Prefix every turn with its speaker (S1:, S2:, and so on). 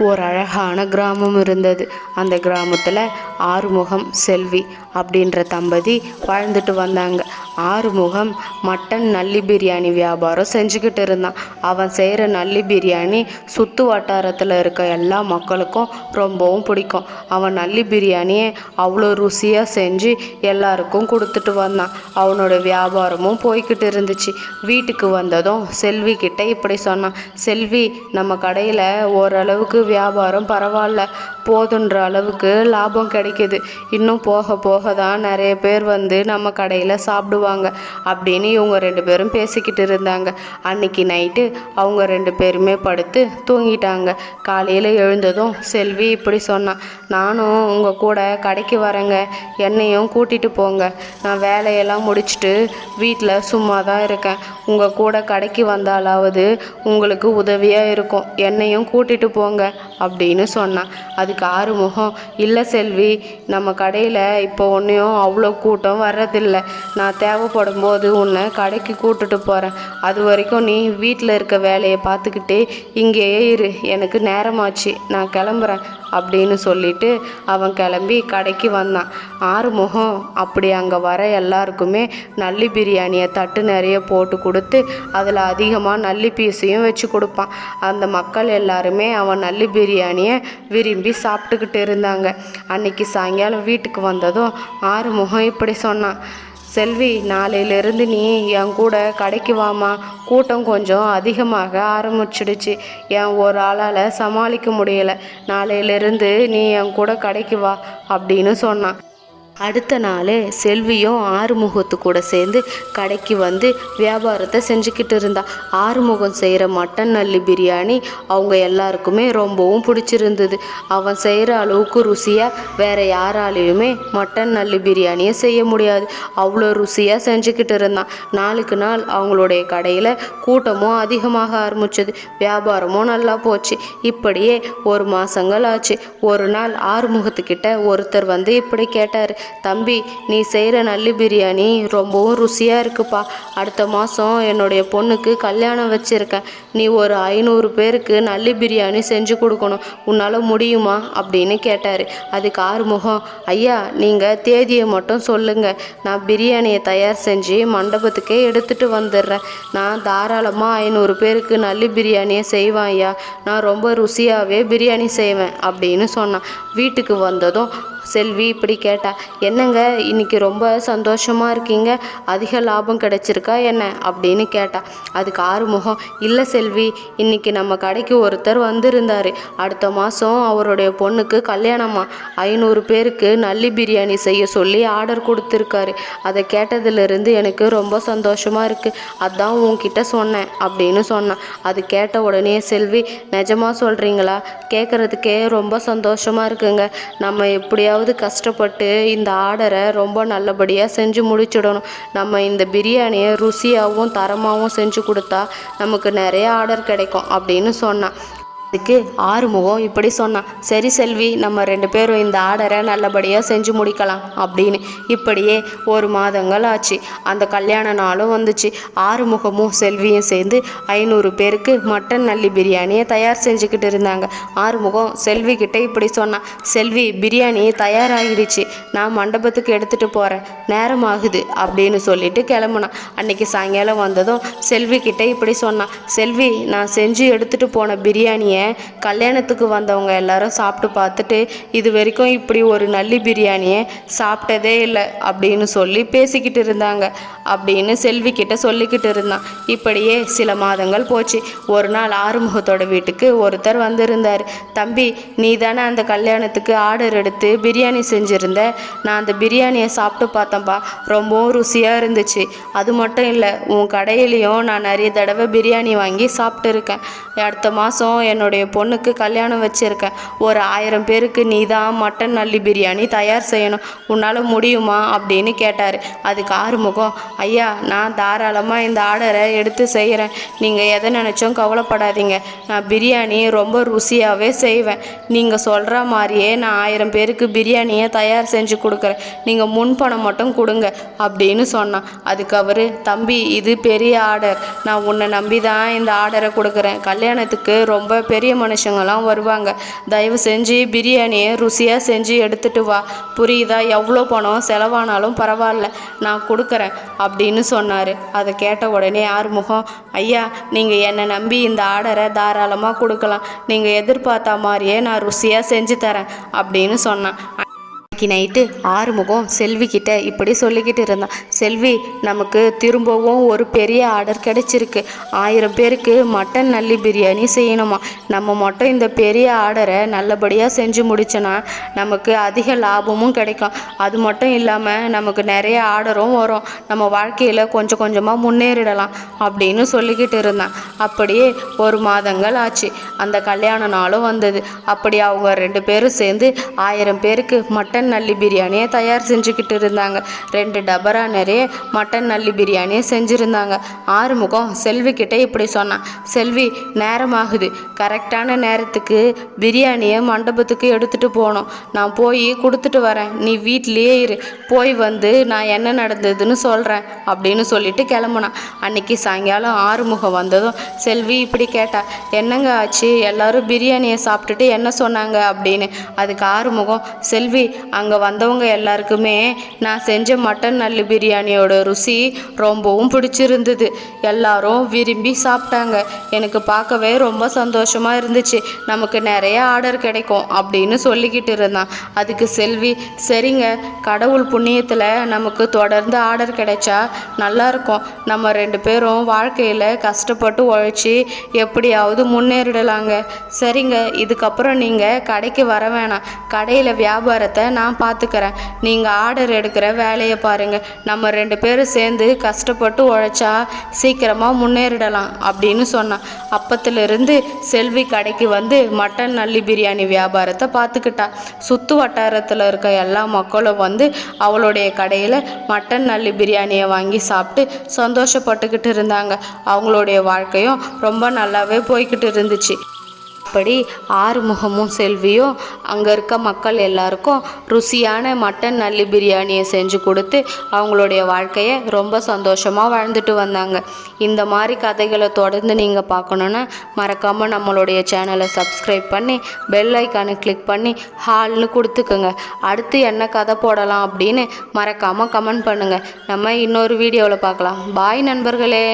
S1: ஒரு அழகான கிராமம் இருந்தது. அந்த கிராமத்தில் ஆறுமுகம் செல்வி அப்படின்ற தம்பதி வாழ்ந்துட்டு வந்தாங்க. ஆறுமுகம் மட்டன் நல்லி பிரியாணி வியாபாரம் செஞ்சுக்கிட்டு இருந்தான். அவன் செய்கிற நல்லி பிரியாணி சுற்று வட்டாரத்தில் இருக்க எல்லா மக்களுக்கும் ரொம்பவும் பிடிக்கும். அவன் நல்லி பிரியாணியை அவ்வளோ ருசியாக செஞ்சு எல்லாருக்கும் கொடுத்துட்டு வந்தான். அவனோட வியாபாரமும் போய்கிட்டு இருந்துச்சு. வீட்டுக்கு வந்ததும் செல்வி கிட்ட இப்படி சொன்னான். செல்வி நம்ம கடையில் ஓரளவுக்கு வியாபாரம் பரவாயில்ல. போதுன்ற அளவுக்கு லாபம் கிடைக்குது. இன்னும் போக போக தான் நிறைய பேர் வந்து நம்ம கடையில் சாப்பிடுவாங்க. அப்படின்னு இவங்க ரெண்டு பேரும் பேசிக்கிட்டு இருந்தாங்க. அன்னைக்கு நைட்டு அவங்க ரெண்டு பேருமே படுத்து தூங்கிட்டாங்க. காலையில் எழுந்ததும் செல்வி இப்படி சொன்னான் நானும் உங்கள் கூட கடைக்கு வரேங்க. என்னையும் கூட்டிகிட்டு போங்க. நான் வேலையெல்லாம் முடிச்சுட்டு வீட்டில் சும்மா தான் இருக்கேன். உங்கள் கூட கடைக்கு வந்தாலாவது உங்களுக்கு உதவியாக இருக்கும். என்னையும் கூட்டிகிட்டு போங்க. அப்படின்னு சொன்னான் அதுக்கு ஆறுமுகம் இல்லை செல்வி நம்ம கடையில் இப்போ ஒன்றையும் அவ்வளோ கூட்டம் வர்றதில்லை. நான் தேவைப்படும் போது உன்னை கடைக்கு கூட்டுட்டு போகிறேன் அது வரைக்கும் நீ வீட்டில் இருக்க வேலையை பார்த்துக்கிட்டே இங்கேயே இரு. எனக்கு நேரமாச்சு. நான் கிளம்புறேன் அப்படின்னு சொல்லிட்டு அவன் கிளம்பி கடைக்கு வந்தான். ஆறுமுகம் அப்படி அங்கே வர எல்லாருக்குமே நல்லி பிரியாணியை தட்டு நிறைய போட்டு கொடுத்து அதில் அதிகமாக நல்லி பீஸையும் வச்சு கொடுப்பான். அந்த மக்கள் எல்லாருமே அவன் நல்லி பிரியாணியை விரும்பி சாப்பிட்டுக்கிட்டு இருந்தாங்க. அன்னைக்கு சாயங்காலம் வீட்டுக்கு வந்ததும் ஆறுமுகம் இப்படி சொன்னான். செல்வி நாளையிலிருந்து நீ என் கூட கடைக்கு வாமா கூட்டம் கொஞ்சம் அதிகமாக ஆரம்பிச்சிடுச்சு. என் ஒரு ஆளால் சமாளிக்க முடியலை. நாளையிலிருந்து நீ என் கூட கடைக்கு வா அப்படின்னு சொன்னான். அடுத்த நாள் செல்வியும் ஆறுமுகத்து கூட சேர்ந்து கடைக்கு வந்து வியாபாரத்தை செஞ்சுக்கிட்டு இருந்தா. ஆறுமுகம் செய்கிற மட்டன் நல்லி பிரியாணி அவங்க எல்லாருக்குமே ரொம்பவும் பிடிச்சிருந்தது. அவன் செய்கிற அளவுக்கு ருசியாக வேற யாராலையுமே மட்டன் நல்லி பிரியாணியை செய்ய முடியாது. அவ்வளோ ருசியாக செஞ்சுக்கிட்டு இருந்தான். நாளுக்கு நாள் அவங்களுடைய கடையில் கூட்டமும் அதிகமாக ஆரம்பிச்சது. வியாபாரமும் நல்லா போச்சு. இப்படியே ஒரு மாசங்கள் ஆச்சு. ஒரு நாள் ஆறுமுகத்துக்கிட்ட ஒருத்தர் வந்து இப்படி கேட்டார். தம்பி நீ செய்கிற நல்லி பிரியாணி ரொம்பவும் ருசியாக இருக்குப்பா. அடுத்த மாதம் என்னுடைய பொண்ணுக்கு கல்யாணம் வச்சுருக்கேன். நீ ஒரு ஐநூறு பேருக்கு நல்லி பிரியாணி செஞ்சு கொடுக்கணும். உன்னால் முடியுமா? அப்படின்னு கேட்டார். அதுக்கு ஆறுமுகம் ஐயா நீங்கள் தேதியை மட்டும் சொல்லுங்கள் நான் பிரியாணியை தயார் செஞ்சு மண்டபத்துக்கே எடுத்துகிட்டு வந்துடுறேன். நான் தாராளமாக ஐநூறு பேருக்கு நல்லி பிரியாணியை செய்வேன் ஐயா. நான் ரொம்ப ருசியாகவே பிரியாணி செய்வேன் அப்படின்னு சொன்னான். வீட்டுக்கு வந்ததும் செல்வி இப்படி கேட்டா என்னங்க இன்னைக்கு ரொம்ப சந்தோஷமா இருக்கீங்க? அதிக லாபம் கிடைச்சிருக்கா என்ன? அப்படின்னு கேட்டா அதுக்கு ஆறுமுகம் இல்லை செல்வி. இன்னைக்கு நம்ம கடைக்கு ஒருத்தர் வந்திருந்தாரு. அடுத்த மாதம் அவருடைய பொண்ணுக்கு கல்யாணமா. ஐநூறு பேருக்கு நல்லி பிரியாணி செய்ய சொல்லி ஆர்டர் கொடுத்துருக்காரு. அதை கேட்டதிலிருந்து எனக்கு ரொம்ப சந்தோஷமா இருக்கு. அதான் உன்கிட்ட சொன்னேன் அப்படின்னு சொன்னான் அது கேட்ட உடனே செல்வி நிஜமா சொல்றீங்களா? கேட்கறதுக்கே ரொம்ப சந்தோஷமா இருக்குங்க. நம்ம எப்படியாவது கஷ்டப்பட்டு இந்த ஆர்டரை ரொம்ப நல்லபடியாக செஞ்சு முடிச்சிடணும். நம்ம இந்த பிரியாணியை ருசியாகவும் தரமாகவும் செஞ்சு கொடுத்தா நமக்கு நிறைய ஆர்டர் கிடைக்கும் அப்படின்னு சொன்னான். அதுக்கு ஆறுமுகம் இப்படி சொன்னான். சரி செல்வி நம்ம ரெண்டு பேரும் இந்த ஆர்டரை நல்லபடியாக செஞ்சு முடிக்கலாம் அப்படின்னு. இப்படியே ஒரு மாதங்கள் ஆச்சு. அந்த கல்யாண நாளும் வந்துச்சு. ஆறுமுகமும் செல்வியும் சேர்ந்து ஐநூறு பேருக்கு மட்டன் நல்லி பிரியாணியை தயார் செஞ்சுக்கிட்டு இருந்தாங்க. ஆறுமுகம் செல்வி கிட்டே இப்படி சொன்னான். செல்வி பிரியாணி தயாராகிடுச்சு. நான் மண்டபத்துக்கு எடுத்துகிட்டு போகிறேன் நேரம் ஆகுது அப்படின்னு சொல்லிட்டு கிளம்புனான். அன்னைக்கு சாயங்காலம் வந்ததும் செல்வி கிட்டே இப்படி சொன்னான். செல்வி நான் செஞ்சு எடுத்துகிட்டு போன பிரியாணியை கல்யாணத்துக்கு வந்தவங்க எல்லாரும் சாப்பிட்டு பார்த்துட்டு இது வரைக்கும் இப்படி ஒரு நல்லி பிரியாணியை சாப்பிட்டதே இல்லை அப்படின்னு சொல்லி பேசிக்கிட்டு இருந்தாங்க. அப்படின்னு செல்வி கிட்ட சொல்லிக்கிட்டு இருந்தான். இப்படியே சில மாதங்கள் போச்சு. ஒரு நாள் ஆறுமுகத்தோட வீட்டுக்கு ஒருத்தர் வந்திருந்தார். தம்பி நீ தானே அந்த கல்யாணத்துக்கு ஆர்டர் எடுத்து பிரியாணி செஞ்சுருந்த? நான் அந்த பிரியாணியை சாப்பிட்டு பார்த்தேன்ப்பா ரொம்பவும் ருசியாக இருந்துச்சு. அது மட்டும் இல்லை உன் கடையிலையும் நான் நிறைய தடவை பிரியாணி வாங்கி சாப்பிட்டு இருக்கேன். அடுத்த மாதம் என்னோட என்னுடைய பொண்ணுக்கு கல்யாணம் வச்சுருக்கேன் ஒரு ஆயிரம் பேருக்கு நீ தான் மட்டன் நல்லி பிரியாணி தயார் செய்யணும். உன்னால் முடியுமா? அப்படின்னு கேட்டார். அதுக்கு ஆறுமுகம் ஐயா நான் தாராளமாக இந்த ஆர்டரை எடுத்து செய்கிறேன் நீங்கள் எதை நினச்சும் கவலைப்படாதீங்க. நான் பிரியாணி ரொம்ப ருசியாகவே செய்வேன். நீங்கள் சொல்கிற மாதிரியே நான் ஆயிரம் பேருக்கு பிரியாணியை தயார் செஞ்சு கொடுக்குறேன். நீங்கள் முன்பணம் மட்டும் கொடுங்க அப்படின்னு சொன்னான். அதுக்கு அவர் தம்பி இது பெரிய ஆர்டர். நான் உன்னை நம்பி தான் இந்த ஆர்டரை கொடுக்குறேன். கல்யாணத்துக்கு ரொம்ப பெரிய பெரிய மனுஷங்கள்லாம் வருவாங்க. தயவு செஞ்சு பிரியாணியை ருசியாக செஞ்சு எடுத்துட்டு வா. புரியுதா? எவ்வளோ பணம் செலவானாலும் பரவாயில்ல. நான் கொடுக்குறேன் அப்படின்னு சொன்னார். அதை கேட்ட உடனே ஆறுமுகம் ஐயா நீங்கள் என்னை நம்பி இந்த ஆர்டரை தாராளமாக கொடுக்கலாம். நீங்கள் எதிர்பார்த்த மாதிரியே நான் ருசியாக செஞ்சு தரேன் அப்படின்னு சொன்னான். அன்னைக்கு நைட்டு ஆறுமுகம் செல்விக்கிட்ட இப்படி சொல்லிக்கிட்டு இருந்தான். செல்வி நமக்கு திரும்பவும் ஒரு பெரிய ஆர்டர் கிடைச்சிருக்கு. ஆயிரம் பேருக்கு மட்டன் நல்லி பிரியாணி செய்யணுமா? நம்ம மட்டும் இந்த பெரிய ஆர்டரை நல்லபடியாக செஞ்சு முடிச்சோன்னா நமக்கு அதிக லாபமும் கிடைக்கும். அது மட்டும் இல்லாமல் நமக்கு நிறைய ஆர்டரும் வரும். நம்ம வாழ்க்கையில் கொஞ்சம் கொஞ்சமாக முன்னேறிடலாம் அப்படின்னு சொல்லிக்கிட்டு இருந்தான். அப்படியே ஒரு மாதங்கள் ஆச்சு. அந்த கல்யாண நாளும் வந்தது. அப்படி அவங்க ரெண்டு பேரும் சேர்ந்து ஆயிரம் பேருக்கு மட்டன் நல்லி பிரியாணியை தயார் செஞ்சுக்கிட்டு இருந்தாங்க. ரெண்டு டபரா நிறைய மட்டன் நல்லி பிரியாணியை செஞ்சுருந்தாங்க. ஆறுமுகம் செல்விக்கிட்ட இப்படி சொன்னான். செல்வி நேரமாகுது. கரெக்டான நேரத்துக்கு பிரியாணியை மண்டபத்துக்கு எடுத்துகிட்டு போகணும். நான் போய் கொடுத்துட்டு வரேன். நீ வீட்லேயே இரு. போய் வந்து நான் என்ன நடந்ததுன்னு சொல்கிறேன் அப்படின்னு சொல்லிட்டு கிளம்புனான். அன்னைக்கு சாயங்காலம் ஆறுமுகம் வந்ததும் செல்வி இப்படி கேட்டா என்னங்க ஆச்சு? எல்லாரும் பிரியாணியை சாப்பிட்டுட்டு என்ன சொன்னாங்க? அப்படின்னு. அதுக்கு ஆறுமுகம் செல்வி அங்கே வந்தவங்க எல்லாருக்குமே நான் செஞ்ச மட்டன் நல்லு பிரியாணியோட ருசி ரொம்பவும் பிடிச்சிருந்தது. எல்லாரும் விரும்பி சாப்பிட்டாங்க. எனக்கு பார்க்கவே ரொம்ப சந்தோஷமாக இருந்துச்சு. நமக்கு நிறைய ஆர்டர் கிடைக்கும் அப்படின்னு சொல்லிக்கிட்டு இருந்தான். அதுக்கு செல்வி சரிங்க கடவுள் புண்ணியத்தில் நமக்கு தொடர்ந்து ஆர்டர் கிடைச்சா நல்லாயிருக்கும் நம்ம ரெண்டு பேரும் வாழ்க்கையில் கஷ்டப்பட்டு உழைச்சி எப்படியாவது முன்னேறிடலாங்க. சரிங்க இதுக்கப்புறம் நீங்கள் கடைக்கு வர வேணாம். கடையில் வியாபாரத்தை நான் நான் பார்த்துக்கிறேன் நீங்கள் ஆர்டர் எடுக்கிற வேலையை பாருங்கள் நம்ம ரெண்டு பேரும் சேர்ந்து கஷ்டப்பட்டு உழைச்சா சீக்கிரமாக முன்னேறிடலாம் அப்படின்னு சொன்னான். அப்பத்திலிருந்து செல்வி கடைக்கு வந்து மட்டன் நல்லி பிரியாணி வியாபாரத்தை பார்த்துக்கிட்டா சுற்று வட்டாரத்தில் இருக்க எல்லா மக்களும் வந்து அவளுடைய கடையில் மட்டன் நல்லி பிரியாணியை வாங்கி சாப்பிட்டு சந்தோஷப்பட்டுக்கிட்டு இருந்தாங்க. அவங்களுடைய வாழ்க்கையும் ரொம்ப நல்லாவே போய்கிட்டு இருந்துச்சு. அப்படி ஆறுமுகமும் செல்வியும் அங்கே இருக்க மக்கள் எல்லாருக்கும் ருசியான மட்டன் நல்லி பிரியாணியை செஞ்சு கொடுத்து அவங்களுடைய வாழ்க்கையை ரொம்ப சந்தோஷமாக வாழ்ந்துட்டு வந்தாங்க. இந்த மாதிரி கதைகளை தொடர்ந்து நீங்கள் பார்க்கணுன்னா மறக்காமல் நம்மளுடைய சேனலை சப்ஸ்கிரைப் பண்ணி பெல் ஐக்கானை கிளிக் பண்ணி ஹால்னு கொடுத்துக்குங்க. அடுத்து என்ன கதை போடலாம் அப்படின்னு மறக்காமல் கமெண்ட் பண்ணுங்கள் நம்ம இன்னொரு வீடியோவில் பார்க்கலாம். பாய் நண்பர்களே!